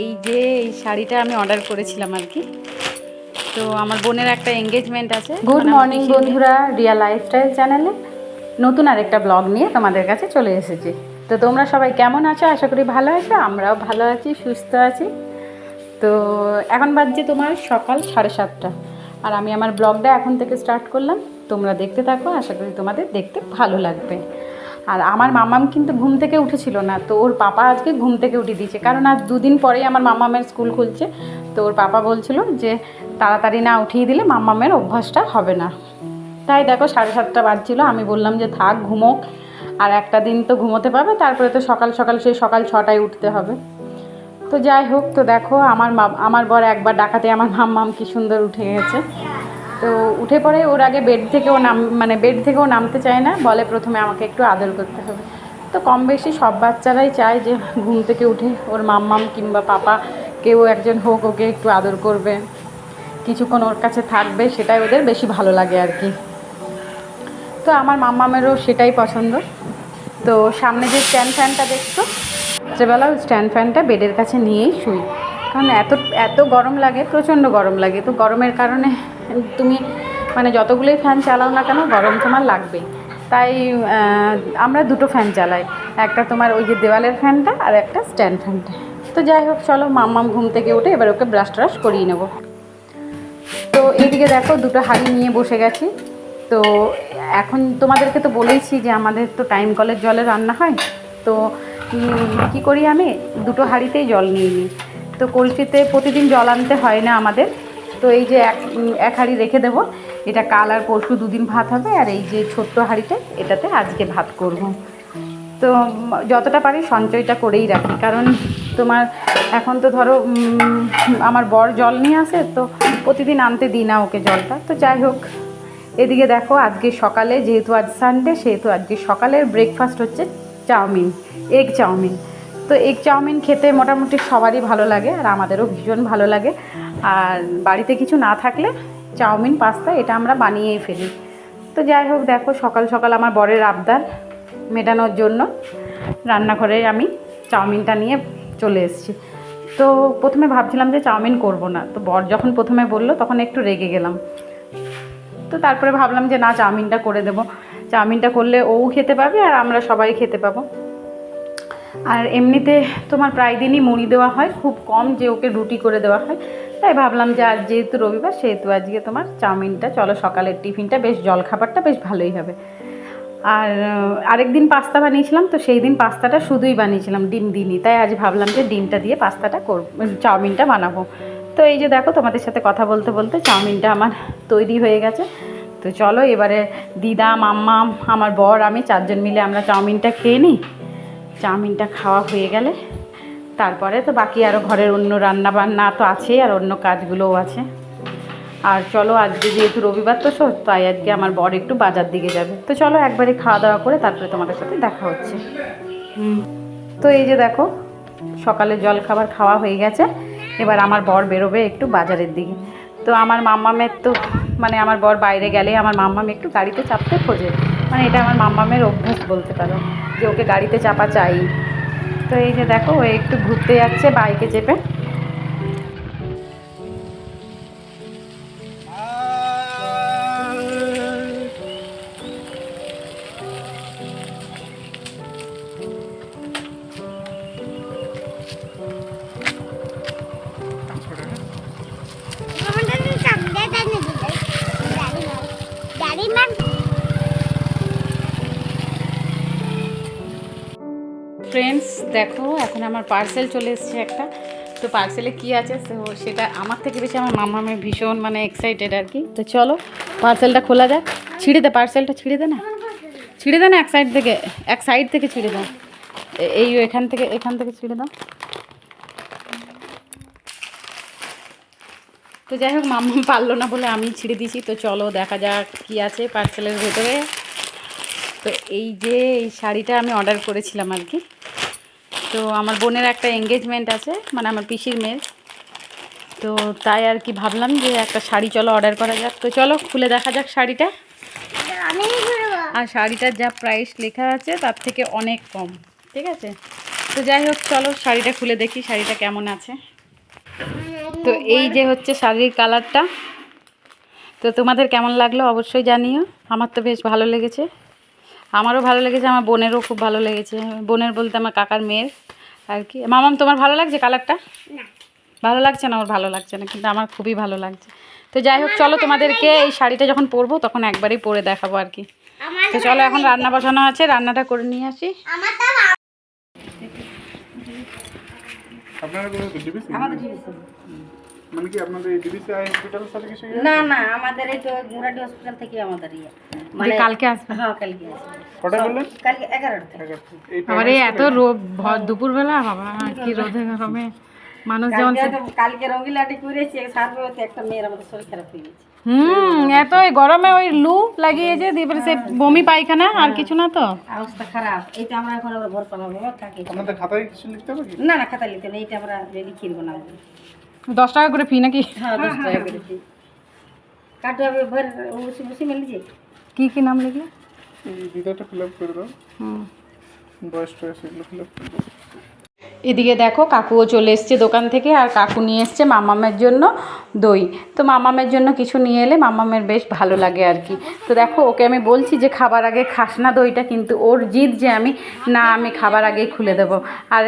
এই যে এই শাড়িটা আমি অর্ডার করেছিলাম আর কি। তো আমার বোনের একটা এঙ্গেজমেন্ট আছে। গুড মানে মর্নিং পিসির বন্ধুরা রিয়া লাইফস্টাইল চ্যানেলে নতুন আরেকটা ব্লগ নিয়ে তোমাদের কাছে চলে এসেছি। তো তোমরা সবাই কেমন আছো? আশা করি ভালো আছো আমরাও ভালো আছি সুস্থ আছি। তো এখন বাজছে তোমার সকাল সাড়ে সাতটা। আর আমি আমার ব্লগটা এখন থেকে স্টার্ট করলাম। তোমরা দেখতে থাকো আশা করি তোমাদের দেখতে ভালো লাগবে। আর আমার মামাম কিন্তু ঘুম থেকে উঠেছিল না তো ওর পাপা আজকে ঘুম থেকে উঠে দিয়েছে। কারণ আজ দুদিন পরেই আমার মামামের স্কুল খুলছে তো ওর পাপা বলছিল যে তাড়াতাড়ি না উঠিয়ে দিলে মামামের অভ্যাসটা হবে না। তাই দেখো সাড়ে সাতটা বাজছিল আমি বললাম যে থাক ঘুমোক আর একটা দিন তো ঘুমোতে পাবে তারপরে তো সকাল সকাল সেই সকাল ছটায় উঠতে হবে। তো যাই হোক তো দেখো আমার মা- আমার বর একবার ডাকাতে আমার মাম্মাম কি সুন্দর উঠে গেছে। তো উঠে পড়ে, ওর আগে বেড থেকেও নাম মানে বেড থেকেও নামতে চায় না, বলে প্রথমে আমাকে একটু আদর করতে হবে। তো কম বেশি সব বাচ্চারাই চায় যে ঘুম থেকে উঠে ওর মাম্মাম কিংবা পাপা কেউ একজন হোক ওকে একটু আদর করবে। কিছুক্ষণ ওর কাছে থাকবে, সেটাই ওদের বেশি ভালো লাগে আর কি। তো আমার মাম্মামেরও সেটাই পছন্দ। তো সামনে যে স্ট্যান্ড ফ্যানটা দেখছ রাত্রেবেলা ওই স্ট্যান্ড ফ্যানটা বেডের কাছে নিয়েই শুই। কারণ এত এত গরম লাগে, প্রচণ্ড গরম লাগে। তো গরমের কারণে তুমি মানে যতগুলোই ফ্যান চালাও না কেন, গরম তোমার লাগবেই তাই আমরা দুটো ফ্যান চালাই। একটা তোমার ওই যে দেওয়ালের ফ্যানটা আর একটা স্ট্যান্ড ফ্যানটা তো যাই হোক, চলো মাম্মাম ঘুম থেকে উঠে এবার ওকে ব্রাশ ট্রাশ করিয়ে নেব। তো এইদিকে দেখো, দুটো হাঁড়ি নিয়ে বসে গেছি। তো এখন তোমাদেরকে তো বলেইছি যে আমাদের তো টাইম কলের জলে রান্না হয়। তো কি করি আমি? দুটো হাঁড়িতেই জল নিয়ে নিই। তো কলসিতে প্রতিদিন জল আনতে হয় না আমাদের। তো এই যে এক এক হাঁড়ি রেখে দেবো। এটা কাল আর পরশু দুদিন ভাত হবে, আর এই যে ছোট্ট হাঁড়িতে এটাতে আজকে ভাত করব। তো যতটা পারি সঞ্চয়টা করেই রাখি, কারণ তোমার এখন তো ধরো আমার বর জল নিয়ে আসে, তো প্রতিদিন আনতে দিই না ওকে জলটা। তো যাই হোক, এদিকে দেখো, আজকে সকালে যেহেতু আজ সানডে সেহেতু আজকে সকালের ব্রেকফাস্ট হচ্ছে চাউমিন এগ চাউমিন। তো এগ চাউমিন খেতে মোটামুটি সবারই ভালো লাগে, আর আমাদেরও ভীষণ ভালো লাগে। আর বাড়িতে কিছু না থাকলে চাউমিন, পাস্তা এটা আমরা বানিয়েই ফেলি। তো যাই হোক, দেখো সকাল সকাল আমার বরের আবদার মেটানোর জন্য রান্নাঘরে আমি চাউমিনটা নিয়ে চলে এসেছি। তো প্রথমে ভাবছিলাম যে চাউমিন করব না। তো বর যখন প্রথমে বলল, তখন একটু রেগে গেলাম। তো তারপরে ভাবলাম যে না, চাউমিনটা করে দেব। চাউমিনটা করলে ও খেতে পাবে আর আমরা সবাই খেতে পাবো। আর এমনিতে তোমার প্রায় দিনই মুড়ি দেওয়া হয়, খুব কম যে ওকে রুটি করে দেওয়া হয়। তাই ভাবলাম যে আজ যেহেতু রবিবার, সেহেতু আজকে তোমার চাউমিনটা। চলো সকালের টিফিনটা, বেশ জলখাবারটা বেশ ভালোই হবে। আর আরেক দিন পাস্তা বানিয়েছিলাম, তো সেই দিন পাস্তাটা শুধুই বানিয়েছিলাম, ডিম দিনই তাই আজ ভাবলাম যে ডিমটা দিয়ে পাস্তাটা করব, চাউমিনটা বানাবো। তো এই যে দেখো, তোমাদের সাথে কথা বলতে বলতে চাউমিনটা আমার তৈরি হয়ে গেছে। তো চলো এবারে দিদা, মাম্মা, আমার বর, আমি চারজন মিলে আমরা চাউমিনটা খেয়ে নিই। চাউমিনটা খাওয়া হয়ে গেলে তারপরে তো বাকি আরও ঘরের অন্য রান্না বান্না তো আছেই আর অন্য কাজগুলোও আছে। আর চলো আজকে যেহেতু রবিবার তো সো তাই আজকে আমার বর একটু বাজার দিকে যাবে। তো চলো একবারে খাওয়া দাওয়া করে তারপরে তোমাদের সাথে দেখা হচ্ছে। তো এই যে দেখো, সকালে জল খাবার খাওয়া হয়ে গেছে। এবার আমার বর বেরোবে একটু বাজারের দিকে। তো আমার মাম্মামের তো মানে আমার বর বাইরে গেলে আমার মাম্মাম একটু গাড়িতে চাপতে খোঁজে। মানে এটা আমার মাম্মামের অভ্যাস বলতে পারো, যে ওকে গাড়িতে চাপা চাই। তো এই যে দেখো ও একটু ঘুরতে যাচ্ছে বাইকে চেপে। দেখো, এখন আমার পার্সেল চলে এসেছে একটা। তো পার্সেলে কি আছে? তো সেটা আমার থেকে বেশি আমার মামামের ভীষণ মানে এক্সাইটেড আর কি। তো চলো পার্সেলটা খোলা যাক। ছিঁড়ে দে পার্সেলটা ছিঁড়ে দে না। ছিঁড়ে দে না এক সাইড থেকে, এক সাইড থেকে ছিঁড়ে দাও এই এখান থেকে এখান থেকে ছিঁড়ে দাও। তো যাই হোক মাম্মা পারল না বলে আমি ছিঁড়ে দিয়েছি। তো চলো, দেখা যাক কি আছে পার্সেলের ভেতরে। তো এই যে, এই শাড়িটা আমি অর্ডার করেছিলাম আর কি। তো আমার বোনের একটা এঙ্গেজমেন্ট আছে মানে আমার পিসির মেয়ের। তো তাই আর কি ভাবলাম যে একটা শাড়ি চলো অর্ডার করা যাক। তো চলো খুলে দেখা যাক শাড়িটা। আর শাড়িটার যা প্রাইস লেখা আছে তার থেকে অনেক কম, ঠিক আছে? তো যাই হোক, চলো শাড়িটা খুলে দেখি শাড়িটা কেমন আছে। তো এই যে হচ্ছে শাড়ির কালারটা তো তোমাদের কেমন লাগল অবশ্যই জানিও। আমার তো বেশ ভালো লেগেছে। আমারও ভালো লেগেছে আমার বোনেরও খুব ভালো লেগেছে। বোনের বলতে আমার কাকার মেয়ের আর কি। মামাম তোমার ভালো লাগছে কালারটা? ভালো লাগছে না? আমার ভালো লাগছে না কিন্তু আমার খুবই ভালো লাগছে। তো যাই হোক চলো তোমাদেরকে এই শাড়িটা যখন পরবো তখন একবারই পরে দেখাবো আর কি। তো চলো এখন রান্না বসানো আছে রান্নাটা করে নিয়ে আসি। আপনারা মানে কি আপনাদের এই ডিবিসি হসপিটালের সাথে কিছু ইয়ে? না না আমাদের এই তো মুরাডি হসপিটাল থেকে আমাদের ইয়ে। যে কালকে আসবে। হ্যাঁ কালকে আসবে। কটা বললেন? কালকে এগারোটা থেকে। এগারোটা। এই এত রোদ ভর- দুপুরবেলা বাবা কি রোদে গরমে। মানুষ যেমন কালকে রঙিলাটি করেছি একটা মেয়ের আমাদের শরীর খারাপ হয়ে গেছে। হুম এত এই গরমে ওই লু লাগিয়েছে দিয়ে সে বমি পায়খানা আর কিছু না তো। অবস্থা খারাপ। এইটা আমরা এখন আমরা ভর পাবো কাকে আপনাদের খাতায় কিছু লিখতে হবে না না খাতা লিখতে না এইটা আমরা না। দশ টাকা করে ফি নাকি হ্যাঁ দশ টাকা করেছি কাটু হবে ভর বসে বসে মিলিয়ে কি কি নাম লিখলে এই ডিটাটা ফিল আপ করে দাও হুম বয়স টয়স এগুলো ফিল আপ করে দাও এদিকে দেখো কাকুও চলে এসছে দোকান থেকে আর কাকু নিয়ে এসছে মামামের জন্য দই। তো মামামের জন্য কিছু নিয়ে এলে মামামের বেশ ভালো লাগে আর কি। তো দেখো, ওকে আমি বলছি যে খাবার আগে খাস না দইটা, কিন্তু ওর জিদ যে আমি, না, আমি খাবার আগেই খুলে দেবো। আর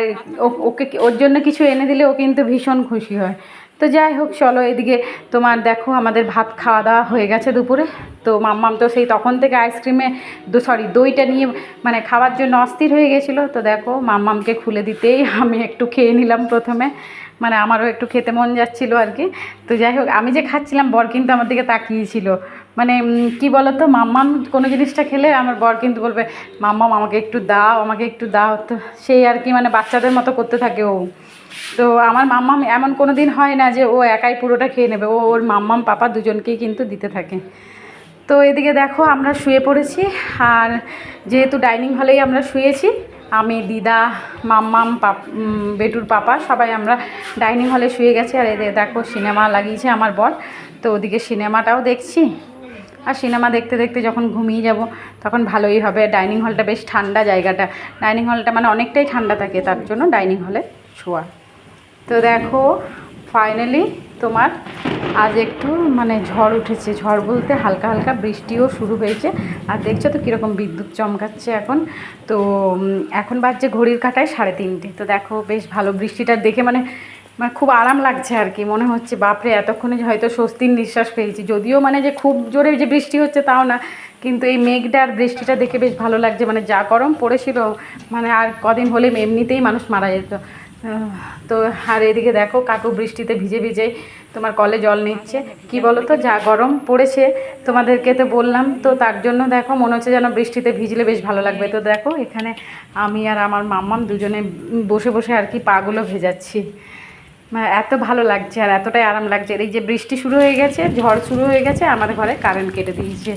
ওকে, ওর জন্য কিছু এনে দিলে ও কিন্তু ভীষণ খুশি হয়। তো যাই হোক, চলো এদিকে তোমার দেখো আমাদের ভাত খাওয়া দাওয়া হয়ে গেছে দুপুরে। তো মাম্মাম তো সেই তখন থেকে আইসক্রিমে সরি দইটা নিয়ে মানে খাওয়ার জন্য অস্থির হয়ে গেছিল। তো দেখো মাম্মামকে খুলে দিতেই আমি একটু খেয়ে নিলাম প্রথমে। মানে আমারও একটু খেতে মন যাচ্ছিল আর কি। তো যাই হোক, আমি যে খাচ্ছিলাম, বর কিন্তু আমার দিকে তাকিয়েছিল। মানে কি বলতো, মাম্মাম কোনো জিনিসটা খেলে আমার বর কিন্তু বলবে, মাম্মাম, আমাকে একটু দাও, আমাকে একটু দাও। তো সেই আর কি মানে বাচ্চাদের মতো করতে থাকে ও। তো আমার মাম্মাম এমন কোনো দিন হয় না যে ও একাই পুরোটা খেয়ে নেবে, ও ওর মাম্মাম, পাপা দুজনকেই কিন্তু দিতে থাকে। তো এদিকে দেখো, আমরা শুয়ে পড়েছি, আর যেহেতু ডাইনিং হলেই আমরা শুয়েছি, আমি, দিদা, মাম্মাম, পাপ বেটুর পাপা সবাই আমরা ডাইনিং হলে শুয়ে গেছি। আর এদের দেখো, সিনেমা লাগিয়েছে আমার বর। তো ওদিকে সিনেমাটাও দেখছি। আর সিনেমা দেখতে দেখতে যখন ঘুমিয়ে যাব, তখন ভালোই হবে। ডাইনিং হলটা বেশ ঠান্ডা জায়গাটা। ডাইনিং হলটা মানে অনেকটাই ঠান্ডা থাকে, তার জন্য ডাইনিং হলে শোয়া। তো দেখো, ফাইনালি তোমার আজ একটু মানে ঝড় উঠেছে। ঝড় বলতে হালকা হালকা বৃষ্টিও শুরু হয়েছে। আর দেখছ তো কীরকম বিদ্যুৎ চমকাচ্ছে এখন। তো এখন বাজছে ঘড়ির কাটায় সাড়ে তিনটে। তো দেখো, বেশ ভালো বৃষ্টিটা দেখে মানে মানে খুব আরাম লাগছে আর কি, মনে হচ্ছে, বাপরে, এতক্ষণে হয়তো স্বস্তির নিঃশ্বাস পেয়েছি যদিও মানে যে খুব জোরে যে বৃষ্টি হচ্ছে তাও না, কিন্তু এই মেঘটা আর বৃষ্টিটা দেখে বেশ ভালো লাগছে। মানে যা গরম পড়েছিল মানে আর কদিন হলে এমনিতেই মানুষ মারা যেত। তো আর এদিকে দেখো, কাকু বৃষ্টিতে ভিজে ভিজেই তোমার কলে জল নিচ্ছে। কি বলো তো যা গরম পড়েছে তোমাদেরকে তো বললাম, তো তার জন্য দেখো, মনে হচ্ছে যেন বৃষ্টিতে ভিজলে বেশ ভালো লাগবে। তো দেখো, এখানে আমি আর আমার মাম্মাম দুজনে বসে বসে আর কি পাগুলো ভেজাচ্ছি। মানে এত ভালো লাগছে আর এতটাই আরাম লাগছে। এই যে বৃষ্টি শুরু হয়ে গেছে, ঝড় শুরু হয়ে গেছে, আমার ঘরে কারেন্ট কেটে দিয়েছে।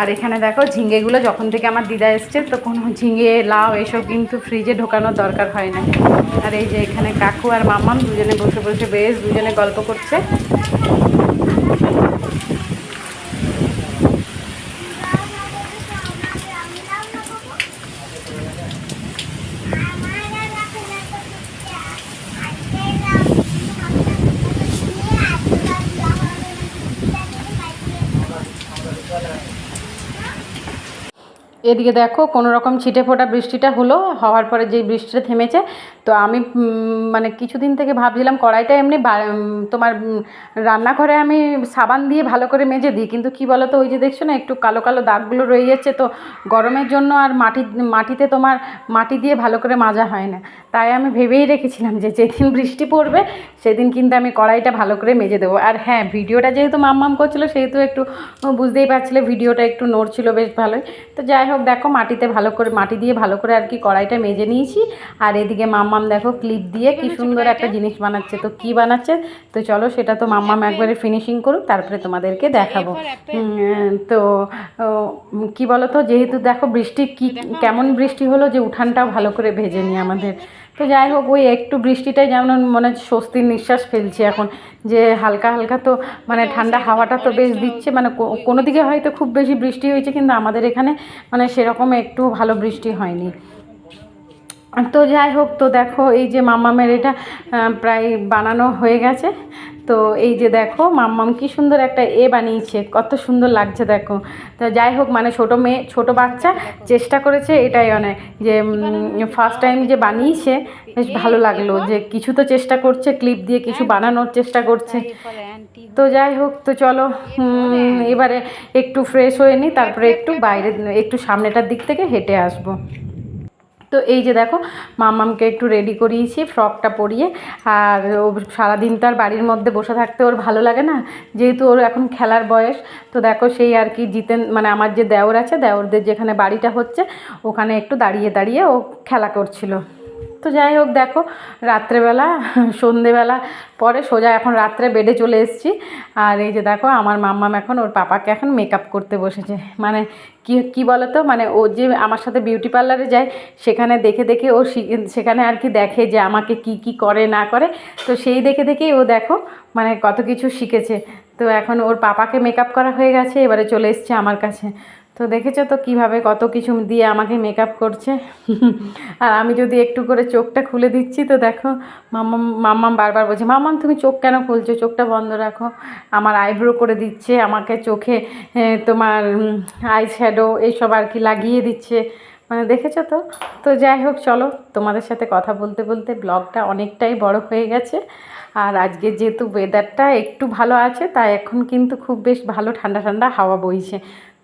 আর এখানে দেখো ঝিঙেগুলো যখন থেকে আমার দিদা এসছে তো কোনো ঝিঙে, লাউ এসব কিন্তু ফ্রিজে ঢোকানোর দরকার হয় না। আর এই যে এখানে কাকু আর মামাম দুজনে বসে বসে বেশ দুজনে গল্প করছে। এদিকে দেখো কোনো রকম ছিটে ফোটা বৃষ্টিটা হলো হওয়ার পরে যেই বৃষ্টিটা থেমেছে তো আমি মানে কিছুদিন থেকে ভাবছিলাম কড়াইটা এমনি তোমার রান্নাঘরে আমি সাবান দিয়ে ভালো করে মেজে দিই। কিন্তু কি বলো তো ওই যে দেখছ না, একটু কালো কালো দাগগুলো রয়ে যাচ্ছে, তো গরমের জন্য আর মাটি, মাটিতে তোমার মাটি দিয়ে ভালো করে মাজা হয় না। তাই আমি ভেবেই রেখেছিলাম যে যেদিন বৃষ্টি পড়বে, সেদিন কিন্তু আমি কড়াইটা ভালো করে মেজে দেবো। আর হ্যাঁ ভিডিওটা যেহেতু মাম্মাম করছিল, সেহেতু একটু বুঝতেই পারছিলে ভিডিওটা একটু নড়ছিল বেশ ভালোই। তো যাই হোক, দেখো মাটিতে ভালো করে, মাটি দিয়ে ভালো করে আর কি কড়াইটা মেজে নিয়েছি। আর এদিকে মাম্মাম দেখো ক্লিপ দিয়ে কি সুন্দর একটা জিনিস বানাচ্ছে। তো কি বানাচ্ছে? তো চলো সেটা তো মাম্মাম একবারে ফিনিশিং করুক তারপরে তোমাদেরকে দেখাবো। তো কি বলো তো যেহেতু দেখো বৃষ্টি কি কেমন বৃষ্টি হলো যে উঠানটাও ভালো করে ভেজে নি আমাদের। তো যাই হোক ওই একটু বৃষ্টিটাই যেমন মনে হচ্ছে স্বস্তির নিঃশ্বাস ফেলছি এখন। যে হালকা হালকা তো মানে ঠান্ডা হাওয়াটা তো বেশ দিচ্ছে মানে কোনো দিকে হয়তো খুব বেশি বৃষ্টি হয়েছে কিন্তু আমাদের এখানে মানে সেরকম একটু ভালো বৃষ্টি হয়নি। তো যাই হোক, তো দেখো এই যে মাম্মামের এটা প্রায় বানানো হয়ে গেছে। তো এই যে দেখো, মাম্মাম কি সুন্দর একটা এ বানিয়েছে, কত সুন্দর লাগছে দেখো। তো যাই হোক মানে ছোট মেয়ে, ছোট বাচ্চা, চেষ্টা করেছে এটাই অনেক যে ফার্স্ট টাইম যে বানিয়েছে, বেশ ভালো লাগল যে কিছু তো চেষ্টা করছে ক্লিপ দিয়ে কিছু বানানোর চেষ্টা করছে। তো যাই হোক, তো চলো এবারে একটু ফ্রেশ হয়ে নিই তারপরে একটু বাইরে, একটু সামনেটার দিক থেকে হেঁটে আসব। তো এই যে দেখো মামামকে একটু রেডি করিয়েছি ফ্রকটা পরিয়ে। আর ও সারাদিন তো আর বাড়ির মধ্যে বসে থাকতে ওর ভালো লাগে না, যেহেতু ওর এখন খেলার বয়স। তো দেখো সেই আর কি জিতেন মানে আমার যে দেওর আছে, দেওরদের যেখানে বাড়িটা হচ্ছে, ওখানে একটু দাঁড়িয়ে দাঁড়িয়ে ও খেলা করছিল। তো যাই হোক, দেখো, রাত্রেবেলা, সন্ধেবেলা, পরে সোজা এখন রাত্রে বেডে চলে এসেছি। আর এই যে দেখো, আমার মাম্মাম এখন, ওর পাপাকে এখন মেকআপ করতে বসেছে। মানে কি কি বলো তো মানে ও যে আমার সাথে বিউটি পার্লারে যায়, সেখানে দেখে দেখে ও সেখানে আর কি দেখে যে আমাকে কি কি করে, না করে। তো সেই দেখে দেখেই ও দেখো মানে কত কিছু শিখেছে। তো এখন ওর পাপাকে মেকআপ করা হয়ে গেছে, এবারে চলে এসছে আমার কাছে। তো দেখেছ তো কীভাবে কত কিছু দিয়ে আমাকে মেকআপ করছে? আর আমি যদি একটু করে চোখটা খুলে দিচ্ছি তো দেখো, মাম্মাম মাম্মাম বারবার বলছে, মাম্মাম, তুমি চোখ কেন খুলছো? চোখটা বন্ধ রাখো। আমার আইব্রো করে দিচ্ছে, আমাকে চোখে তোমার আই শ্যাডো এইসব আর কি লাগিয়ে দিচ্ছে। মানে দেখেছ তো? তো যাই হোক, চলো তোমাদের সাথে কথা বলতে বলতে ব্লগটা অনেকটাই বড় হয়ে গেছে। আর আজকে যেহেতু ওয়েদারটা একটু ভালো আছে, তাই এখন কিন্তু খুব বেশ ভালো ঠান্ডা ঠান্ডা হাওয়া বইছে।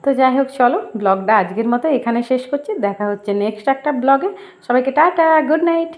তো যাই হোক, চলো ব্লগটা আজকের মতো এখানে শেষ করছি। দেখা হচ্ছে নেক্সট একটা ব্লগে। সবাইকে টাটা গুড নাইট